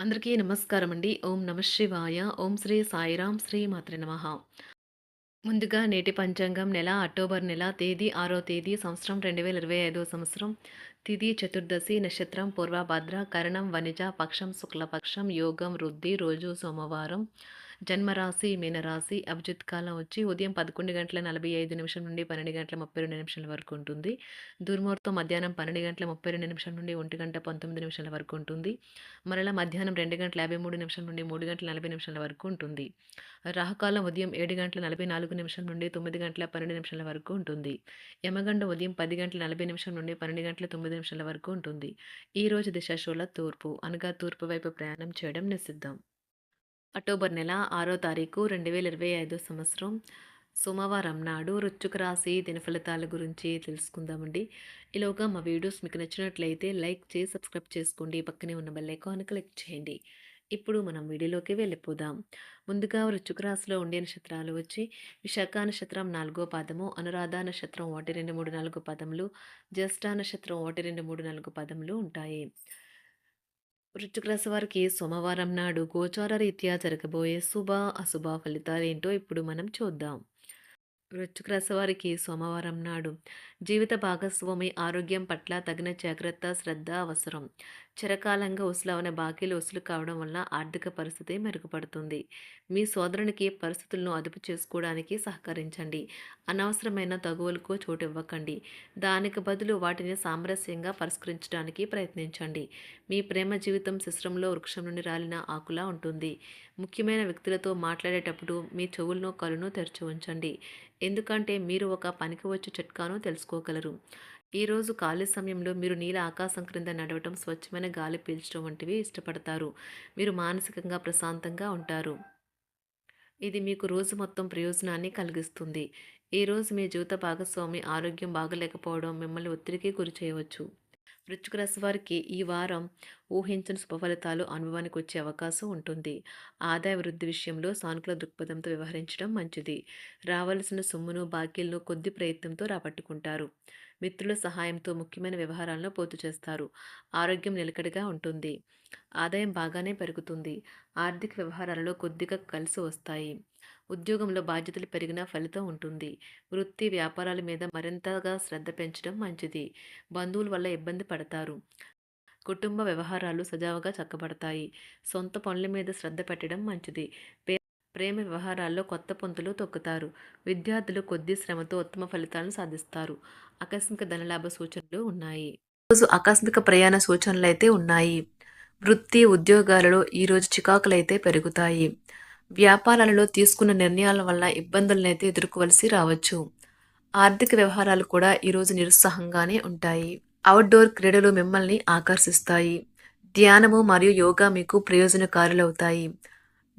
అందరికీ నమస్కారం అండి. ఓం నమ శివాయ. ఓం శ్రీ సాయిరాం శ్రీ మాత్రి నమ ముందుగా నేటి పంచాంగం నెల అక్టోబర్ నెల తేదీ ఆరో తేదీ సంవత్సరం 2025 సంవత్సరం తిథి చతుర్దశి నక్షత్రం పూర్వభద్ర కరణం వనిజ పక్షం శుక్లపక్షం యోగం వృద్ధి రోజు సోమవారం జన్మరాశి మీనరాశి అభిజిత్ కాలం వచ్చి ఉదయం పదకొండు గంటల నలభై ఐదు నిమిషం నుండి పన్నెండు గంటల ముప్పై రెండు నిమిషాల వరకు ఉంటుంది. దుర్ముహూర్తం మధ్యాహ్నం పన్నెండు గంటల ముప్పై రెండు నిమిషం నుండి ఒంటి గంట పంతొమ్మిది నిమిషాల వరకు ఉంటుంది. మరలా మధ్యాహ్నం రెండు గంటల యాభై మూడు నిమిషం నుండి మూడు గంటల నలభై నిమిషాల వరకు ఉంటుంది. రాహుకాలం ఉదయం ఏడు గంటల నలభై నాలుగు నిమిషం నుండి తొమ్మిది గంటల పన్నెండు నిమిషాల వరకు ఉంటుంది. యమగండ ఉదయం పది గంటల నలభై నిమిషం నుండి పన్నెండు గంటల తొమ్మిది నిమిషాల వరకు ఉంటుంది. ఈ రోజు దిశాశూల తూర్పు అనగా తూర్పు వైపు ప్రయాణం చేయడం నిషిద్ధం. అక్టోబర్ నెల ఆరో తారీఖు రెండు వేల ఇరవై ఐదో సంవత్సరం. సోమవారం నాడు రుచుక రాశి దినఫలితాల గురించి తెలుసుకుందామండి. ఈలోగా మా వీడియోస్ మీకు నచ్చినట్లయితే లైక్ చేసి సబ్స్క్రైబ్ చేసుకోండి. పక్కనే ఉన్న బెల్ ఐకాన్ క్లిక్ చేయండి. ఇప్పుడు మనం వీడియోలోకి వెళ్ళిపోదాం. ముందుగా వృశ్చిక రాశిలో ఉండే నక్షత్రాలు వచ్చి విశాఖ నక్షత్రం నాలుగో పదము అనురాధ నక్షత్రం ఒకటి రెండు మూడు నాలుగు పదములు జ్యేష్ఠ నక్షత్రం ఒకటి రెండు మూడు నాలుగు పదములు ఉంటాయి. వృశ్చిక రాశి వారికి సోమవారం నాడు గోచార రీత్యా జరగబోయే శుభ అశుభ ఫలితాలు ఏంటో ఇప్పుడు మనం చూద్దాం. వృశ్చిక రాశి వారికి సోమవారం నాడు జీవిత భాగస్వామి ఆరోగ్యం పట్ల తగిన జాగ్రత్త శ్రద్ధ అవసరం. చిరకాలంగా వసూలవన బాకీలు వసూలు కావడం వల్ల ఆర్థిక పరిస్థితి మెరుగుపడుతుంది. మీ సోదరునికి పరిస్థితులను అదుపు చేసుకోవడానికి సహకరించండి. అనవసరమైన తగువలకు చోటు ఇవ్వకండి దానికి బదులు వాటిని సామరస్యంగా పరిష్కరించడానికి ప్రయత్నించండి. మీ ప్రేమ జీవితం శిశ్రంలో వృక్షం నుండి రాలిన ఆకులా ఉంటుంది. ముఖ్యమైన వ్యక్తులతో మాట్లాడేటప్పుడు మీ చెవులను కళ్ళను తెరిచి ఉంచండి. ఎందుకంటే మీరు ఒక పనికి వచ్చే చిట్కాను తెలుసుకోగలరు. ఈరోజు ఖాళీ సమయంలో మీరు నీల ఆకాశం క్రింద నడవటం స్వచ్ఛమైన గాలి పీల్చడం వంటివి ఇష్టపడతారు. మీరు మానసికంగా ప్రశాంతంగా ఉంటారు. ఇది మీకు రోజు మొత్తం ప్రయోజనాన్ని కలిగిస్తుంది. ఈరోజు మీ జీవిత భాగస్వామి ఆరోగ్యం బాగలేకపోవడం మిమ్మల్ని ఒత్తిడికి గురి చేయవచ్చు. వృశ్చిక రాశి వారికి ఈ వారం ఊహించని శుభ ఫలితాలు అనుభవానికి వచ్చే అవకాశం ఉంటుంది. ఆదాయ వృద్ధి విషయంలో సానుకూల దృక్పథంతో వ్యవహరించడం మంచిది. రావలసిన సొమ్మును బాకీలను కొద్ది ప్రయత్నంతో రాబట్టుకుంటారు. మిత్రుల సహాయంతో ముఖ్యమైన వ్యవహారాలను పూర్తి చేస్తారు. ఆరోగ్యం నిలకడగా ఉంటుంది. ఆదాయం బాగానే పెరుగుతుంది. ఆర్థిక వ్యవహారాలలో కొద్దిగా కలిసి వస్తాయి. ఉద్యోగంలో బాధ్యతలు పెరిగిన ఫలితం ఉంటుంది. వృత్తి వ్యాపారాల మీద మరింతగా శ్రద్ధ పెంచడం మంచిది. బంధువుల వల్ల ఇబ్బంది పడతారు. కుటుంబ వ్యవహారాలు సజావుగా చక్కబడతాయి. సొంత పనుల మీద శ్రద్ధ పెట్టడం మంచిది. ప్రేమ వ్యవహారాల్లో కొత్త పొంతులు తొక్కుతారు. విద్యార్థులు కొద్ది శ్రమతో ఉత్తమ ఫలితాలను సాధిస్తారు. ఆకస్మిక ధనలాభ సూచనలు ఉన్నాయి. రోజు ఆకస్మిక ప్రయాణ సూచనలు అయితే ఉన్నాయి. వృత్తి ఉద్యోగాలలో ఈరోజు చికాకులైతే పెరుగుతాయి. వ్యాపారాలలో తీసుకున్న నిర్ణయాల వల్ల ఇబ్బందులనైతే ఎదుర్కోవలసి రావచ్చు. ఆర్థిక వ్యవహారాలు కూడా ఈరోజు నిరుత్సాహంగానే ఉంటాయి. అవుట్డోర్ క్రీడలు మిమ్మల్ని ఆకర్షిస్తాయి. ధ్యానము మరియు యోగా మీకు ప్రయోజనకారులవుతాయి.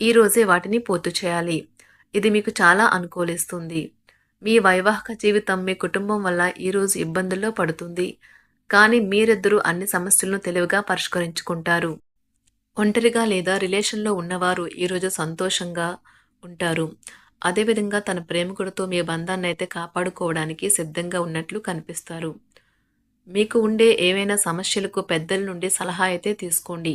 ఈరోజే వాటిని పూర్తి చేయాలి. ఇది మీకు చాలా అనుకూలిస్తుంది. మీ వైవాహిక జీవితం మీ కుటుంబం వల్ల ఈరోజు ఇబ్బందుల్లో పడుతుంది. కానీ మీరిద్దరూ అన్ని సమస్యలను తెలివిగా పరిష్కరించుకుంటారు. ఒంటరిగా లేదా రిలేషన్లో ఉన్నవారు ఈరోజు సంతోషంగా ఉంటారు. అదేవిధంగా తన ప్రేమికుడితో మీ బంధాన్ని అయితే కాపాడుకోవడానికి సిద్ధంగా ఉన్నట్లు కనిపిస్తారు. మీకు ఉండే ఏవైనా సమస్యలకు పెద్దల నుండి సలహా అయితే తీసుకోండి.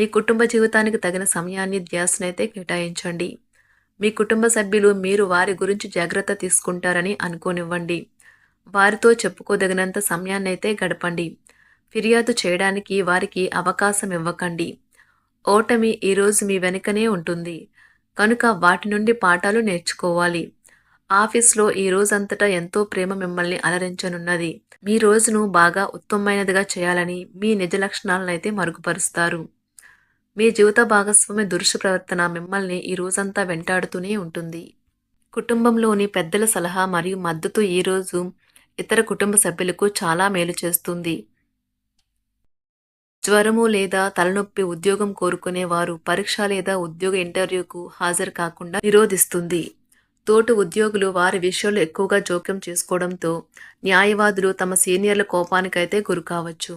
మీ కుటుంబ జీవితానికి తగిన సమయాన్ని ధ్యాసనైతే కేటాయించండి. మీ కుటుంబ సభ్యులు మీరు వారి గురించి జాగ్రత్త తీసుకుంటారని అనుకోనివ్వండి. వారితో చెప్పుకోదగినంత సమయాన్నైతే గడపండి. ఫిర్యాదు చేయడానికి వారికి అవకాశం ఇవ్వకండి. ఓటమి ఈరోజు మీ వెనుకనే ఉంటుంది. కనుక వాటి నుండి పాఠాలు నేర్చుకోవాలి. ఆఫీస్లో ఈ రోజంతటా ఎంతో ప్రేమ మిమ్మల్ని అలరించనున్నది. మీ రోజును బాగా ఉత్తమమైనదిగా చేయాలని మీ నిజ లక్షణాలను అయితే మరుగుపరుస్తారు. మీ జీవిత భాగస్వామి దురుష ప్రవర్తన మిమ్మల్ని ఈ రోజంతా వెంటాడుతూనే ఉంటుంది. కుటుంబంలోని పెద్దల సలహా మరియు మద్దతు ఈరోజు ఇతర కుటుంబ సభ్యులకు చాలా మేలు చేస్తుంది. జ్వరము లేదా తలనొప్పి ఉద్యోగం కోరుకునే వారు పరీక్ష లేదా ఉద్యోగ ఇంటర్వ్యూకు హాజరు కాకుండా నిరోధిస్తుంది. తోటి ఉద్యోగులు వారి విషయంలో ఎక్కువగా జోక్యం చేసుకోవడంతో న్యాయవాదులు తమ సీనియర్ల కోపానికైతే గురికావచ్చు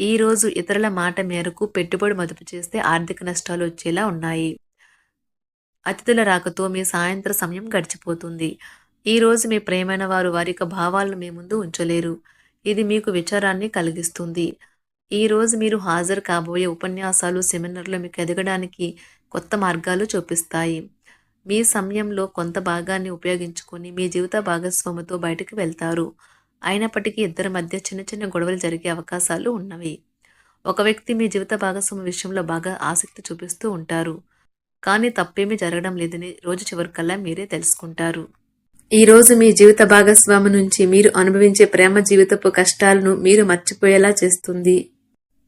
ఈరోజు ఇతరుల మాట మేరకు పెట్టుబడి మదుపు చేస్తే ఆర్థిక నష్టాలు వచ్చేలా ఉన్నాయి. అతిథుల రాకతో మీ సాయంత్ర సమయం గడిచిపోతుంది. ఈరోజు మీ ప్రేమైన వారు వారి యొక్క భావాలను మీ ముందు ఉంచలేరు. ఇది మీకు విచారాన్ని కలిగిస్తుంది. ఈరోజు మీరు హాజరు కాబోయే ఉపన్యాసాలు సెమినార్లు మీకు ఎదగడానికి కొత్త మార్గాలు చూపిస్తాయి. మీ సమయంలో కొంత భాగాన్ని ఉపయోగించుకొని మీ జీవిత భాగస్వామితో బయటకు వెళ్తారు. అయినప్పటికీ ఇద్దరి మధ్య చిన్న చిన్న గొడవలు జరిగే అవకాశాలు ఉన్నవి. ఒక వ్యక్తి మీ జీవిత భాగస్వామి విషయంలో బాగా ఆసక్తి చూపిస్తూ ఉంటారు. కానీ తప్పేమీ జరగడం లేదని రోజు చివరికల్లా మీరే తెలుసుకుంటారు. ఈ రోజు మీ జీవిత భాగస్వామి నుంచి మీరు అనుభవించే ప్రేమ జీవితపు కష్టాలను మీరు మర్చిపోయేలా చేస్తుంది.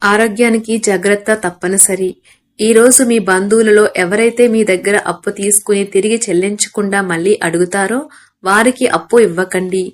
ఆరోగ్యానికి జాగ్రత్త తప్పనిసరి. ఈ రోజు మీ బంధువులలో ఎవరైతే మీ దగ్గర అప్పు తీసుకుని తిరిగి చెల్లించకుండా మళ్ళీ అడుగుతారో వారికి అప్పు ఇవ్వకండి.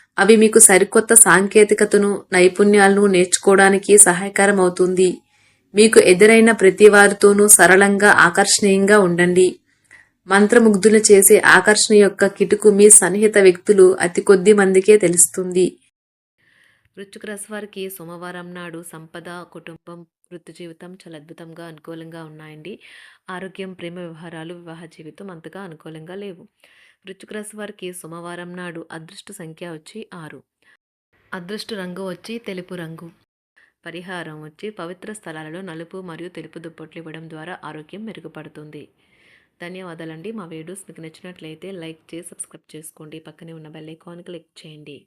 అవి మీకు సరికొత్త సాంకేతికతను నైపుణ్యాలను నేర్చుకోవడానికి సహాయకరం అవుతుంది మీకు ఎదురైన ప్రతి వారితోనూ సరళంగా ఆకర్షణీయంగా ఉండండి. మంత్రముగ్ధులు చేసే ఆకర్షణ యొక్క కిటుకు మీ సన్నిహిత వ్యక్తులు అతి కొద్ది మందికే తెలుస్తుంది. వృశ్చిక రాశి వారికి సోమవారం నాడు సంపద కుటుంబం వృత్తి జీవితం చాలా అద్భుతంగా అనుకూలంగా ఉన్నాయండి. ఆరోగ్యం ప్రేమ వ్యవహారాలు వివాహ జీవితం అంతగా అనుకూలంగా లేవు. వృశ్చిక రాశి వారికి సోమవారం నాడు అదృష్ట సంఖ్య వచ్చి ఆరు. అదృష్ట రంగు వచ్చి తెలుపు రంగు. పరిహారం వచ్చి పవిత్ర స్థలాలలో నలుపు మరియు తెలుపు దుప్పట్లు ఇవ్వడం ద్వారా ఆరోగ్యం మెరుగుపడుతుంది. ధన్యవాదాలండి. మా వీడియోస్ మీకు నచ్చినట్లయితే లైక్ చేసి సబ్స్క్రైబ్ చేసుకోండి. పక్కనే ఉన్న బెల్ ఐకాన్ క్లిక్ చేయండి.